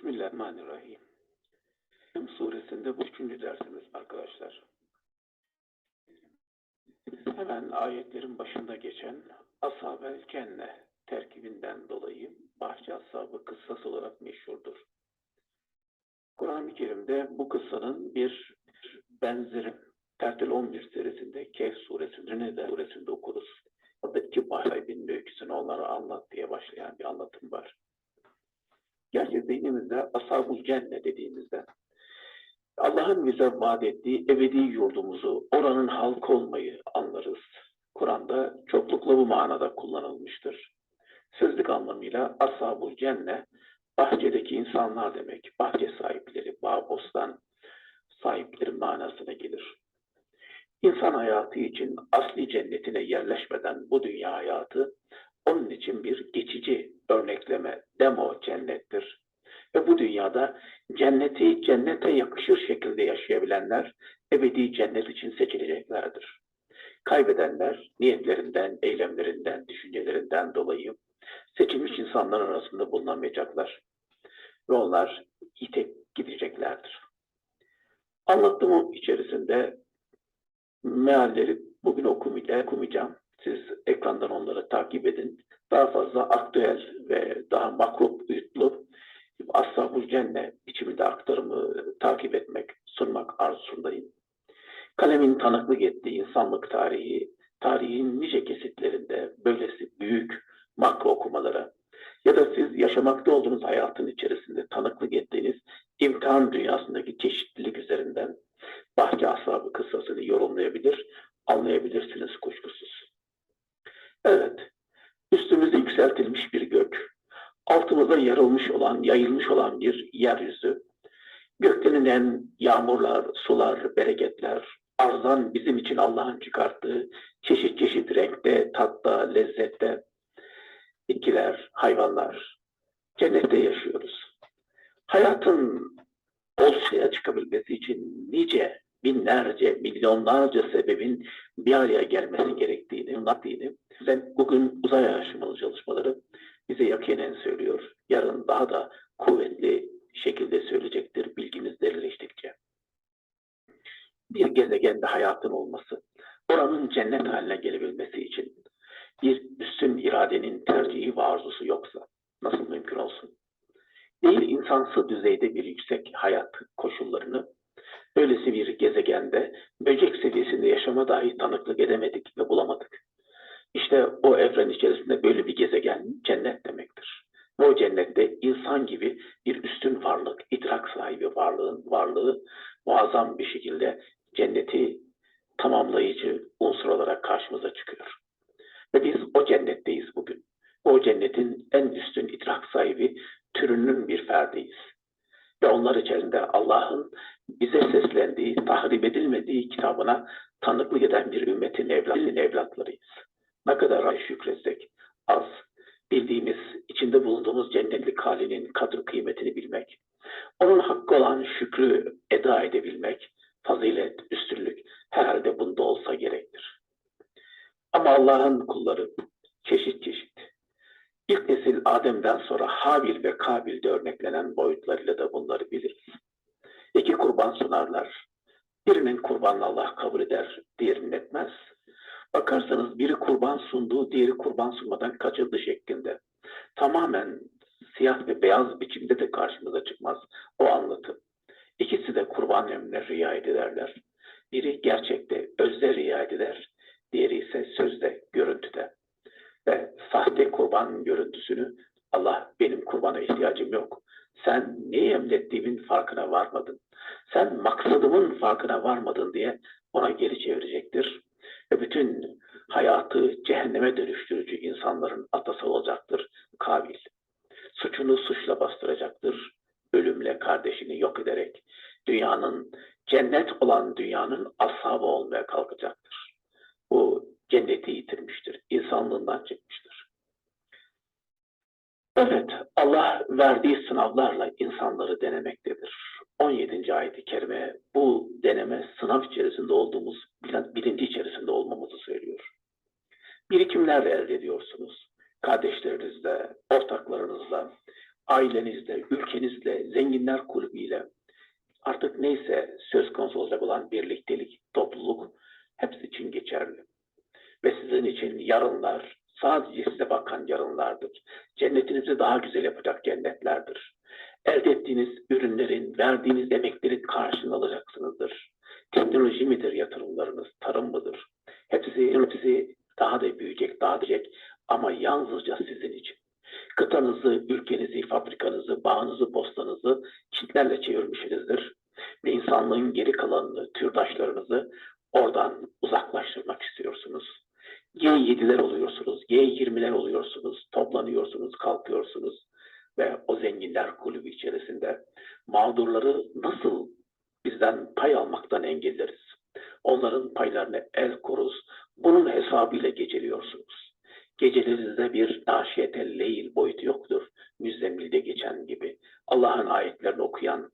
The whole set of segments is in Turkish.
Bismillahirrahmanirrahim. Hem suresinde bu üçüncü dersimiz arkadaşlar. Hemen ayetlerin başında geçen Ashab-el Cenne terkibinden dolayı bahçe ashabı kıssası olarak meşhurdur. Kur'an-ı Kerim'de bu kıssanın bir benzeri Tertil 11 serisinde Kehf suresinde ne de suresinde okuruz. Oradaki bahsibinin öyküsünü onlara anlat diye başlayan bir anlatım var. Gerçi zihnimizde ashab cenne dediğimizde Allah'ın bize vaat ettiği ebedi yurdumuzu, oranın halkı olmayı anlarız. Kur'an'da çoklukla bu manada kullanılmıştır. Sözlük anlamıyla ashab cenne bahçedeki insanlar demek. Bahçe sahipleri, bağ bostan sahipleri manasına gelir. İnsan hayatı için asli cennetine yerleşmeden bu dünya hayatı onun için bir geçici örnekleme, demo cennettir. Ve bu dünyada cenneti cennete yakışır şekilde yaşayabilenler ebedi cennet için seçileceklerdir. Kaybedenler niyetlerinden, eylemlerinden, düşüncelerinden dolayı seçilmiş insanlar arasında bulunamayacaklar. Ve onlar yitip gideceklerdir. Anlattığım içerisinde mealleri bugün okumayacağım. Siz ekrandan onları takip edin. Daha fazla aktüel ve daha makro boyutlu Ashab-ı Cenne biçiminde aktarımı takip etmek, sunmak arzusundayım. Kalemin tanıklık ettiği insanlık tarihi, tarihin nice kesitlerinde böylesi büyük makro okumalara ya da siz yaşamakta olduğunuz hayatın içerisinde tanıklık ettiğiniz imtihan dünyasındaki çeşitlilik üzerinden bahçe ashabı kıssasını yorumlayabilir, olan, yayılmış olan bir yeryüzü, gökten inen yağmurlar, sular, bereketler, arzdan bizim için Allah'ın çıkarttığı çeşit çeşit renkte, tatta, lezzette, bitkiler, hayvanlar, cennette yaşıyoruz. Hayatın ortaya çıkabilmesi için nice binlerce, milyonlarca sebebin bir araya gelmesi gerektiğini, anlattığını ve bugün uzay araştırmalı çalışmaları bize yakinen söylüyor. Yarın daha da kuvvetli şekilde söyleyecektir bilgimiz derinleştikçe. Bir gezegende hayatın olması, oranın cennet haline gelebilmesi için bir üstün iradenin tercihi ve arzusu yoksa nasıl mümkün olsun? Değil insansı düzeyde bir yüksek hayat koşullarını böylesi bir gezegende böcek seviyesinde yaşama dahi tanıklık edemedik ve bulamadık. İşte o evren içerisinde böyle bir gezegen cennet demektir. O cennette insan gibi bir üstün varlık, idrak sahibi varlığın varlığı muazzam bir şekilde cenneti tamamlayıcı unsur olarak karşımıza çıkıyor. Ve biz o cennetteyiz bugün. O cennetin en üstün idrak sahibi türünün bir ferdiyiz. Ve onlar içerisinde Allah'ın bize seslendiği, tahrip edilmediği kitabına tanıklık eden bir ümmetin evlatlarıyız. Ne kadar şükretsek halinin kadri kıymetini bilmek, onun hakkı olan şükrü eda edebilmek, fazilet, üstünlük herhalde bunda olsa gerektir. Ama Allah'ın kulları çeşit çeşit. İlk nesil Adem'den sonra Habil ve Kabil'de örneklenen boyutlarıyla da bunları biliriz. İki kurban sunarlar. Birinin kurbanını Allah kabul eder, diğerinin etmez. Bakarsanız biri kurban sunduğu, diğeri kurban sunmadan kaçırdı şeklinde. Tamamen siyah ve beyaz biçimde de karşımıza çıkmaz o anlatım. İkisi de kurban emrine riayet ederler. Biri gerçekte, özde riayet eder. Diğeri ise sözde, görüntüde. Ve sahte kurban görüntüsünü Allah benim kurbana ihtiyacım yok. Sen neyi emrettiğimin farkına varmadın. Sen maksadımın farkına varmadın diye ona geri çevirecektir. Ve bütün hayatı cehenneme dönüştürücü insanların atası olacaktır Kabil. Suçunu suçla bastıracaktır. Ölümle kardeşini yok ederek dünyanın, cennet olan dünyanın ashabı olmaya kalkacaktır. Bu cenneti yitirmiştir. insanlığından çıkmıştır. Evet, Allah verdiği sınavlarla insanları denemektedir. 17. ayet-i kerime bu deneme sınav içerisinde olduğumuz bilinci içerisinde olmamızı söylüyor. Birikimler elde ediyorsunuz. Kardeşlerinizle, ortaklarınızla, ailenizle, ülkenizle, zenginler kulübüyle artık neyse söz konusu olacak olan birliktelik, topluluk hepsi için geçerli. Ve sizin için yarınlar sadece size bakan yarınlardır. Cennetinizi daha güzel yapacak cennetlerdir. Elde ettiğiniz ürünlerin, verdiğiniz emeklerin karşılığını alacaksınızdır. Teknoloji midir yatırımlarınız, tarım mıdır? Hepsi, hepsi daha da büyüyecek, daha diyecek ama yalnızca sizin için. Kıtanızı, ülkenizi, fabrikanızı, bağınızı, postanızı çitlerle çevirmişsinizdir. Ve insanlığın geri kalanını, türdaşlarınızı oradan uzaklaştırmak istiyorsunuz. G7'ler oluyorsunuz, G20'ler oluyorsunuz, toplanıyorsunuz, kalkıyorsunuz ve o zenginler kulübü içerisinde mağdurları nasıl bizden pay almaktan engelleriz? Onların paylarını el koruz. Bunun hesabıyla geceliyorsunuz. Gecelerinizde bir naşiyete leyl boyutu yoktur. Müzzemmil'de geçen gibi. Allah'ın ayetlerini okuyan,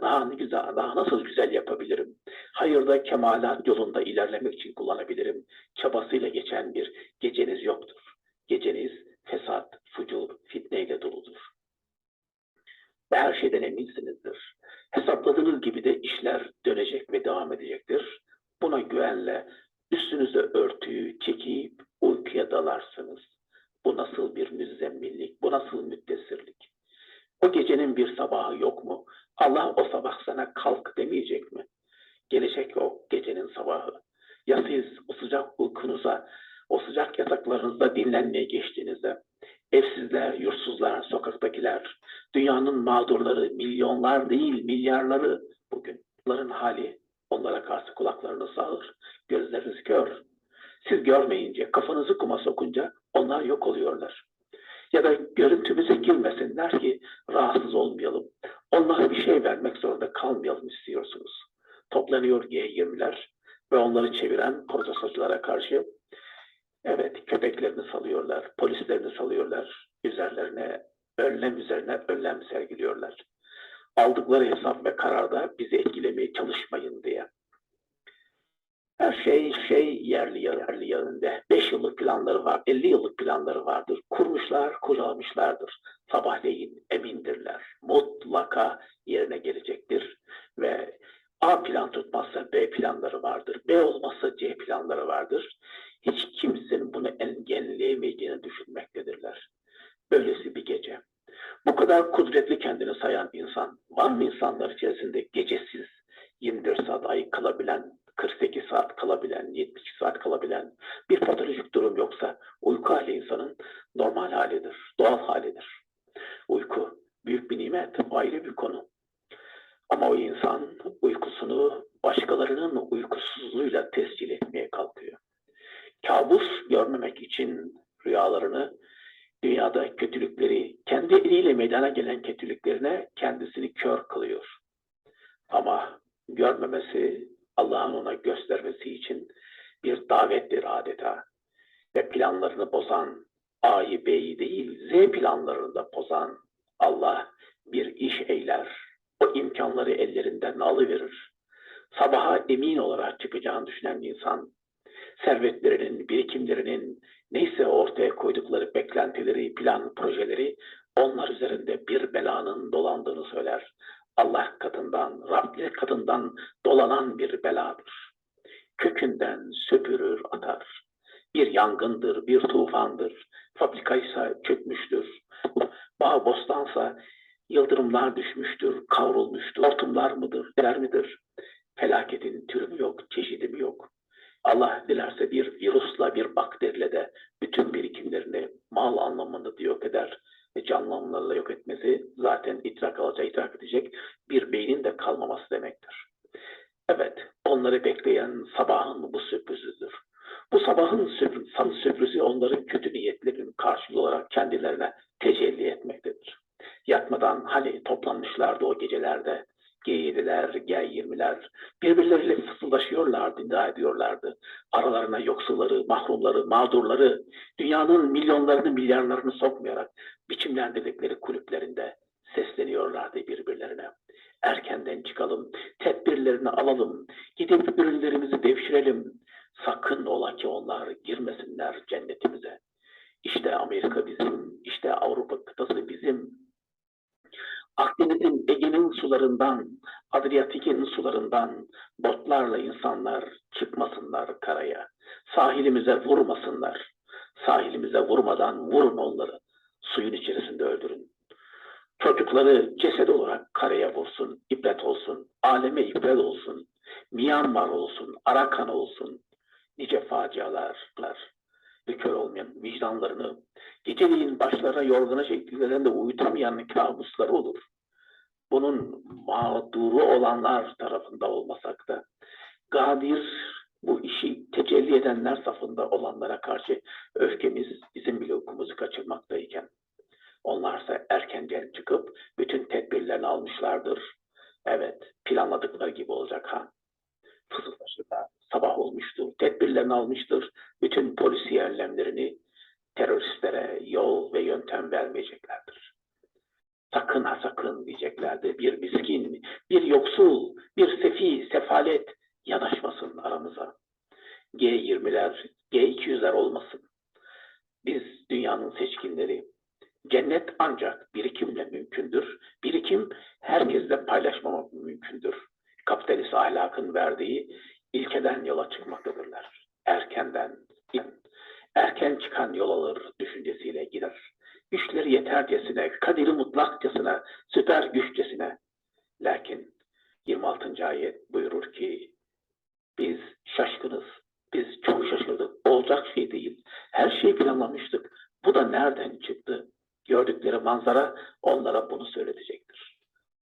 daha güzel, daha nasıl güzel yapabilirim? Hayırda kemalat yolunda ilerlemek için kullanabilirim. Çabasıyla geçen bir geceniz yoktur. Geceniz fesat, fucur, fitneyle doludur. Ve her şeyden eminsinizdir. Hesapladığınız gibi de işler dönecek ve devam edecektir. Buna güvenle üstünüze örtüyü çekip uykuya dalarsınız. Bu nasıl bir müzzemmillik, bu nasıl müddessirlik? O gecenin bir sabahı yok mu? Allah o sabah sana kalk demeyecek mi? Gelecek o gecenin sabahı. Ya siz o sıcak uykunuza, o sıcak yataklarınızda dinlenmeye geçtiğinizde, evsizler, yursuzlar, sokaktakiler, dünyanın mağdurları, milyonlar değil milyarları bugün. Onların hali onlara karşı kulaklarını sağır, gözleriniz kör. Siz görmeyince, kafanızı kuma sokunca onlar yok oluyorlar. Ya da görüntümüze girmesinler ki rahatsız olmayalım. Onlara bir şey vermek zorunda kalmayalım istiyorsunuz. Toplanıyor G20'ler ve onları çeviren protestoculara karşı evet köpeklerini salıyorlar, polislerini salıyorlar, üzerlerine önlem üzerine önlem sergiliyorlar. Aldıkları hesap ve kararda bizi etkilemeye çalışmayın diye. Her şey şey yerli yerli yerinde. 5 yıllık planları var, 50 yıllık planları vardır. Kurmuşlar, kuralamışlardır. Sabahleyin emindirler. Mutlaka yerine gelecektir. Ve A plan tutmazsa B planları vardır. B olmazsa C planları vardır. Hiç kimsenin bunu engelleyemeyeceğini düşünmektedirler. Böylesi bir gece. Bu kadar kudretli kendini sayan insan, var mı insanlar içerisinde görmemek için rüyalarını dünyada kötülükleri, kendi eliyle meydana gelen kötülüklerine kendisini kör kılıyor. Ama görmemesi, Allah'ın ona göstermesi için bir davettir adeta. Ve planlarını bozan, A'yı B'yi değil, Z planlarını da bozan Allah bir iş eyler. O imkanları ellerinden alıverir. Sabaha emin olarak çıkacağını düşünen insan, servetlerinin, birikimlerinin, neyse ortaya koydukları beklentileri, plan, projeleri onlar üzerinde bir belanın dolandığını söyler. Allah katından, Rabbi katından dolanan bir beladır. Kökünden söpürür, atar. Bir yangındır, bir tufandır. Fabrikaysa çökmüştür. Bağ bostansa yıldırımlar düşmüştür, kavrulmuştur. Hortumlar mıdır, neler midir? Felaketin türü mü yok, çeşidi mi yok? Allah dilerse bir virüsle, bir bakteriyle de bütün birikimlerini mal anlamında yok eder ve canlı anlamlarla yok etmesi zaten idrak alacağı idrak edecek bir beynin de kalmaması demektir. Evet, onları bekleyen sabahın bu sürprizüdür. Bu sabahın sürpriz, sürprizi onların kötü niyetlerinin karşılığı olarak kendilerine tecelli etmektedir. Yatmadan hani toplanmışlardı o gecelerde G7'ler, G20'ler birbirleriyle fısıldaşıyorlardı, iddia ediyorlardı. Aralarına yoksulları, mahrumları, mağdurları, dünyanın milyonlarını, milyarlarını sokmayarak biçimlendirdikleri kulüplerinde sesleniyorlardı birbirlerine. Erkenden çıkalım, tedbirlerini alalım, gidip ürünlerimizi devşirelim. İbret olsun, Myanmar olsun, Arakan olsun, nice facialar, bir kör olmayan vicdanlarını, geceliğin başlarına yorgana şekillerinde uyutamayan kabusları olur. Bunun mağduru olanlar tarafında olmasak da, gadir bu işi tecelli edenler safında olanlara karşı öfkemiz bizim bile okumuzu kaçırmaktayken, onlarsa erkenden çıkıp bütün tedbirlerini almışlardır. Evet, planladıkları gibi olacak ha. Fısıldaşırlar, sabah olmuştur, tedbirlerini almıştır, bütün polisiye önlemlerini teröristlere yol ve yöntem vermeyeceklerdir. Sakın ha sakın diyeceklerdi. Bir miskin, bir yoksul, bir sefi, sefalet yanaşmasın aramıza. G20'ler, G200'ler olmasın. Biz dünyanın seçkinleri. Cennet ancak birikimle mümkündür. Birikim herkesle paylaşmamak mümkündür. Kapitalist ahlakın verdiği ilkeden yola çıkmaktadırlar. Erkenden, erken çıkan yol alır düşüncesiyle gider. Güçleri yetercesine, kadiri mutlakçasına, süper güççesine. Lakin 26. ayet buyurur ki biz şaşkınız, biz çok şaşırdık, olacak şey değil. Her şeyi planlamıştık. Bu da nereden çıktı? Gördükleri manzara onlara bunu söyletecektir.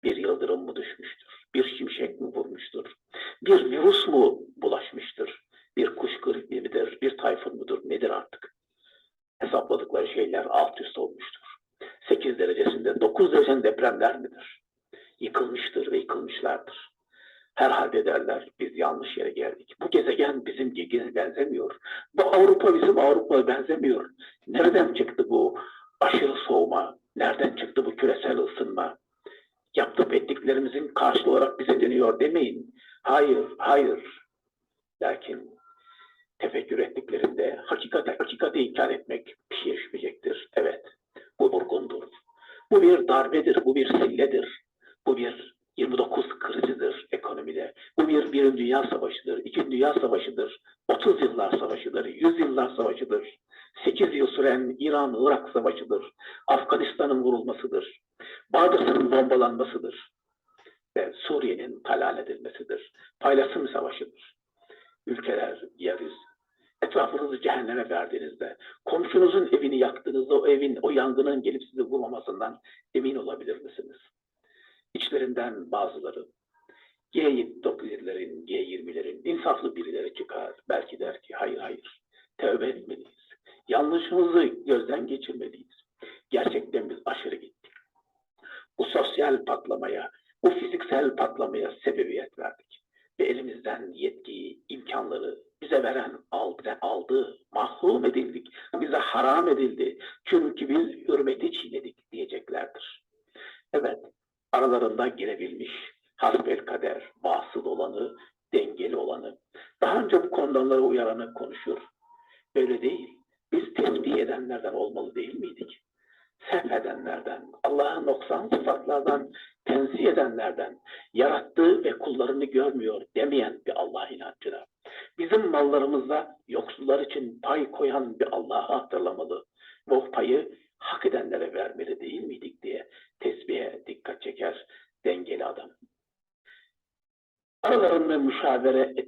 Bir yıldırım mı düşmüştür? Bir şimşek mi vurmuştur? Bir virüs mu bulaşmıştır? Bir kuş gribi midir? Bir tayfun mudur? Nedir artık? Hesapladıkları şeyler alt üst olmuştur. 8 derecesinde 9 derecenin depremler midir? Yıkılmıştır ve yıkılmışlardır. Herhalde derler biz yanlış yere geldik. Bu gezegen bizim gezegene benzemiyor. Bu Avrupa bizim Avrupa'ya benzemiyor. Nereden çıktı bu aşırı soğuma? Nereden çıktı bu küresel ısınma? Yaptık ettiklerimizin karşılığı olarak bize dönüyor demeyin. Hayır, hayır. Lakin tefekkür ettiklerinde hakikate, hakikate inkar etmek bir. Evet, bu vurgundur. Bu bir darbedir, bu bir silledir. Bu bir 29 krizidir ekonomide. Bu bir Birinci Dünya Savaşı'dır, İkinci Dünya Savaşı'dır, 30 yıllar savaşıdır, 100 yıllar savaşıdır, 8 yıl süren İran-Irak savaşıdır, Afganistan'ın vurulmasıdır, Bağdat'ın bombalanmasıdır ve Suriye'nin talal edilmesidir. Paylaşım savaşıdır. Ülkeler, yeryüzü, etrafınızı cehenneme verdiğinizde, komşunuzun evini yaktığınızda o evin, o yangının gelip sizi vurmamasından emin olabilir misiniz? İçlerinden bazıları G9'lerin, G20'lerin insaflı birileri çıkar. Belki der ki hayır hayır tövbe etmeliyiz. Yanlışımızı gözden geçirmeliyiz. Gerçekten biz aşırı gittik. Bu sosyal patlamaya, bu fiziksel patlamaya sebebiyet verdik. Ve elimizden yetkiyi, imkanları bize veren aldı, aldı, mahrum edildik, bize haram edildi. Çünkü biz hürmeti çiğnedik diyeceklerdir. Evet, aralarında girebilmiş hasbel kader, vasıl olanı, dengeli olanı. Daha önce bu konulara uyaranı konuşur. Böyle değil. Biz tesbih edenlerden olmalı değil miydik? Sef edenlerden, Allah'ın noksan sıfatlardan tenzih edenlerden, yarattığı ve kullarını görmüyor demeyen bir Allah inancına. Bizim mallarımızda yoksullar için pay koyan bir Allah'ı hatırlamalı. Bu payı hak edenlere vermeli değil miydik diye tesbihe dikkat çeker dengeli adam. Aralarında müşavere ve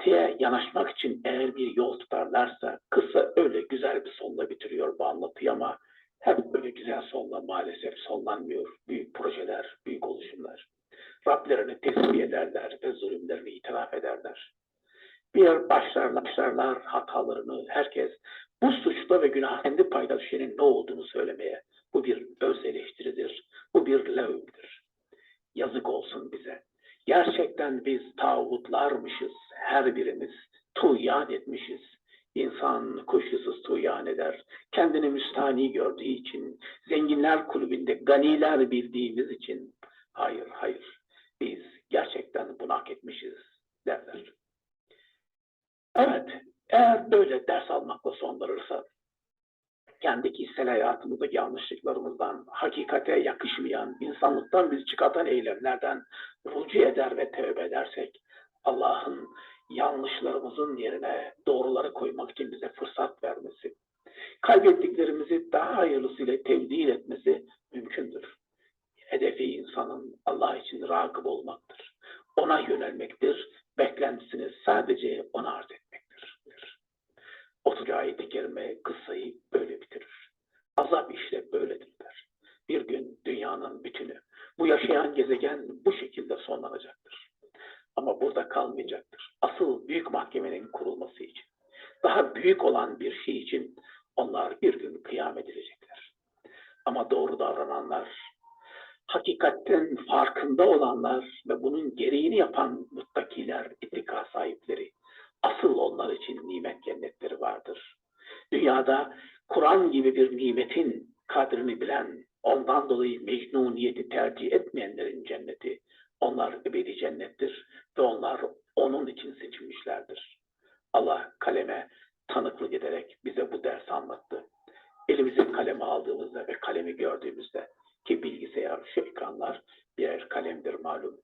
hakikate yanaşmak için eğer bir yol tutarlarsa kısa öyle güzel bir sonla bitiriyor bu anlatıyı ama hep böyle güzel sonla maalesef sonlanmıyor. Büyük projeler, büyük oluşumlar. Rablerini tesbih ederler ve zulümlerini itiraf ederler. Bir başlarlar, başlarlar hatalarını herkes bu suçta ve günah kendi payda düşenin ne olduğunu söylemeye. Bu bir öz eleştiridir. Bu bir levdir. Yazık olsun bize. Gerçekten biz tağutlarmışız. Her birimiz tuğyan etmişiz. İnsan kuşkusuz tuğyan eder. Kendini müstani gördüğü için, zenginler kulübünde ganiler bildiğimiz için. Hayır, hayır. Biz gerçekten bunu hak etmişiz derler. Evet, eğer böyle ders almakla son verirse, kendi kişisel hayatımızdaki yanlışlıklarımızdan, hakikate yakışmayan, insanlıktan bizi çıkartan eylemlerden rucu eder ve tövbe edersek, Allah'ın yanlışlarımızın yerine doğruları koymak için bize fırsat vermesi, kaybettiklerimizi daha hayırlısıyla tevdil etmesi mümkündür. Hedefi insanın Allah için rakip olmaktır. Ona yönelmektir. Beklentisini sadece ona arz etmektir. 30 ayet-i kerime kıssayı böyle bitirir. Azap işte böyledir der. Bir gün dünyanın bütünü, bu yaşayan gezegen bu şekilde sonlanacaktır. Ama burada kalmayacaktır. Asıl büyük mahkemenin kurulması için, daha büyük olan bir şey için onlar bir gün kıyam edilecekler. Ama doğru davrananlar, hakikatten farkında olanlar ve bunun gereğini yapan muttakiler, itika sahipleri, asıl onlar için nimet cennetleri vardır. Dünyada Kur'an gibi bir nimetin kadrini bilen, ondan dolayı mecnuniyeti tercih etmeyenlerin cenneti, onlar ebedi cennettir ve onlar onun için seçilmişlerdir. Allah kaleme tanıklık ederek bize bu dersi anlattı. Elimizi kaleme aldığımızda ve kalemi gördüğümüzde ki bilgisayar, şu ekranlar birer kalemdir malum.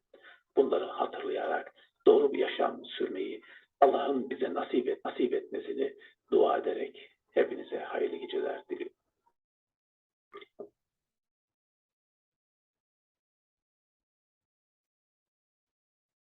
Bunları hatırlayarak doğru bir yaşam sürmeyi Allah'ın bize nasip, et, nasip etmesini dua ederek hepinize hayırlı geceler diliyorum.